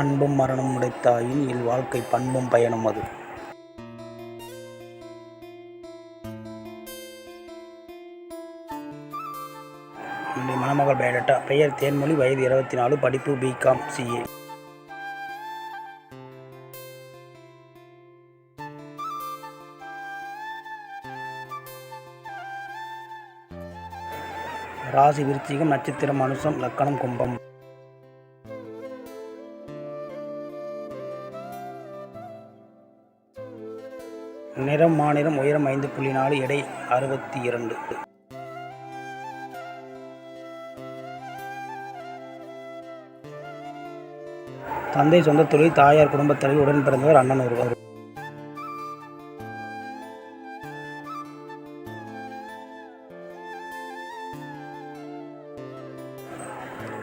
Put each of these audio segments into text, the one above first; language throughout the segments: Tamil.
அன்பும் மரணம் உடைத்தாயின் இல் வாழ்க்கை பண்பும் பயனும் அது. என்னுடைய மணமகள் பயோடேட்டா பெயர் தேன்மொழி வயது இருபத்தி நாலு படிப்பு பிகாம் சிஏ ராசி விருச்சிகம் நட்சத்திரம் அனுசம் லக்கணம் கும்பம். நிறம் மாநிலம் உயரம் ஐந்து புள்ளி நாலு எடை அறுபத்தி இரண்டு. தந்தை சொந்த தொழில் தாயார் குடும்பத் தலைவி உடன் பிறந்தவர் அண்ணன் ஒருவர்.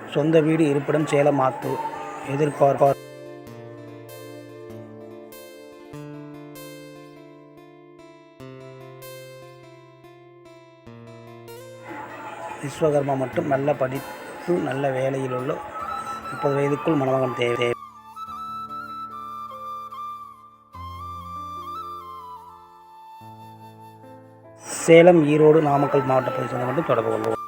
சொந்த வீடு இருப்பிடம் சேலம் ஆத்தூர். எதிர்பார்ப்பார். விஸ்வகர்மா மட்டும் நல்ல படிப்பு நல்ல வேலையில் உள்ள முப்பது வயதுக்குள் மணமகன் தேவை. சேலம் ஈரோடு நாமக்கல் மாவட்ட பகுதியை மட்டும் தொடர்பு கொள்வோம்.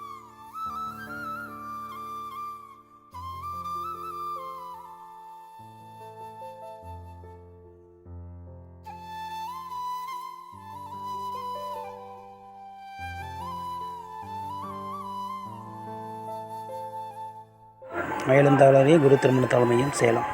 மேலும் குரு திருமண தலைமையும் சேலம்.